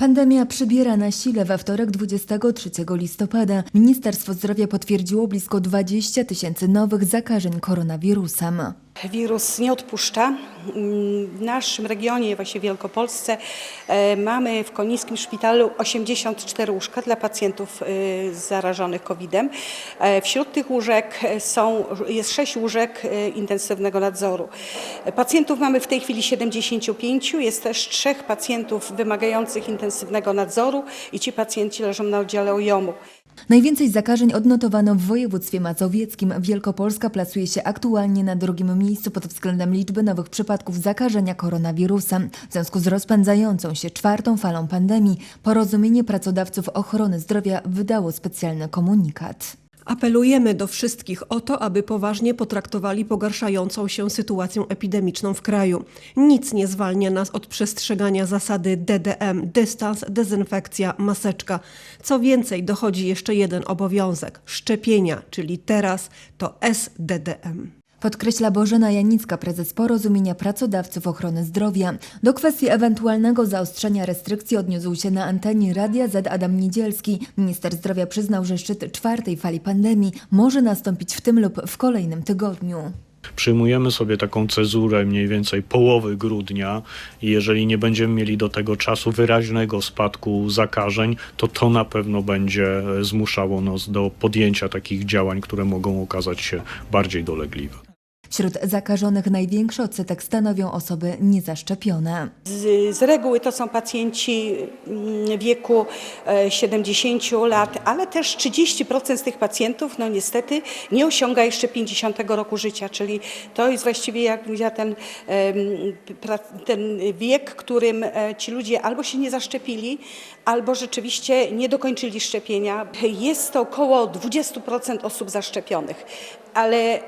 Pandemia przybiera na sile. We wtorek 23 listopada Ministerstwo Zdrowia potwierdziło blisko 20 tysięcy nowych zakażeń koronawirusem. Wirus nie odpuszcza. W naszym regionie, właśnie w Wielkopolsce, e, mamy w Konińskim Szpitalu 84 łóżka dla pacjentów e, zarażonych COVID-em. E, Wśród tych łóżek są, jest 6 łóżek intensywnego nadzoru. Pacjentów mamy w tej chwili 75, jest też trzech pacjentów wymagających intensywnego nadzoru i ci pacjenci leżą na oddziale OJOM-u. Najwięcej zakażeń odnotowano w województwie mazowieckim. Wielkopolska plasuje się aktualnie na drugim miejscu pod względem liczby nowych przypadków zakażenia koronawirusem. W związku z rozpędzającą się czwartą falą pandemii, Porozumienie Pracodawców Ochrony Zdrowia wydało specjalny komunikat. Apelujemy do wszystkich o to, aby poważnie potraktowali pogarszającą się sytuację epidemiczną w kraju. Nic nie zwalnia nas od przestrzegania zasady DDM dystans, dezynfekcja, maseczka. Co więcej, dochodzi jeszcze jeden obowiązek szczepienia, czyli teraz to SDDM. Podkreśla Bożena Janicka, prezes Porozumienia Pracodawców Ochrony Zdrowia. Do kwestii ewentualnego zaostrzenia restrykcji odniósł się na antenie Radia Z Adam Niedzielski. Minister Zdrowia przyznał, że szczyt czwartej fali pandemii może nastąpić w tym lub w kolejnym tygodniu. Przyjmujemy sobie taką cezurę mniej więcej połowy grudnia i jeżeli nie będziemy mieli do tego czasu wyraźnego spadku zakażeń, to to na pewno będzie zmuszało nas do podjęcia takich działań, które mogą okazać się bardziej dolegliwe. Wśród zakażonych największy odsetek stanowią osoby niezaszczepione. Z, z reguły to są pacjenci mm, wieku e, 70 lat, ale też 30% z tych pacjentów, no niestety, nie osiąga jeszcze 50 roku życia, czyli to jest właściwie, jak powiedziała, ten, ten wiek, którym e, ci ludzie albo się nie zaszczepili, albo rzeczywiście nie dokończyli szczepienia. Jest to około 20% osób zaszczepionych, ale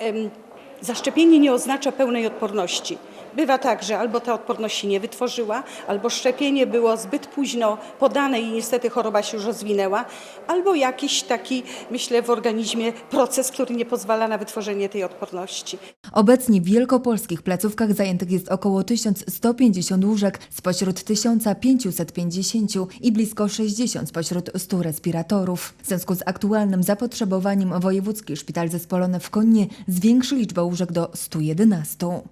Zaszczepienie nie oznacza pełnej odporności. Bywa tak, że albo ta odporność się nie wytworzyła, albo szczepienie było zbyt późno podane i niestety choroba się już rozwinęła, albo jakiś taki, myślę, w organizmie proces, który nie pozwala na wytworzenie tej odporności. Obecnie w wielkopolskich placówkach zajętych jest około 1150 łóżek spośród 1550 i blisko 60 spośród 100 respiratorów. W związku z aktualnym zapotrzebowaniem Wojewódzki Szpital Zespolony w Konnie zwiększy liczbę łóżek do 111.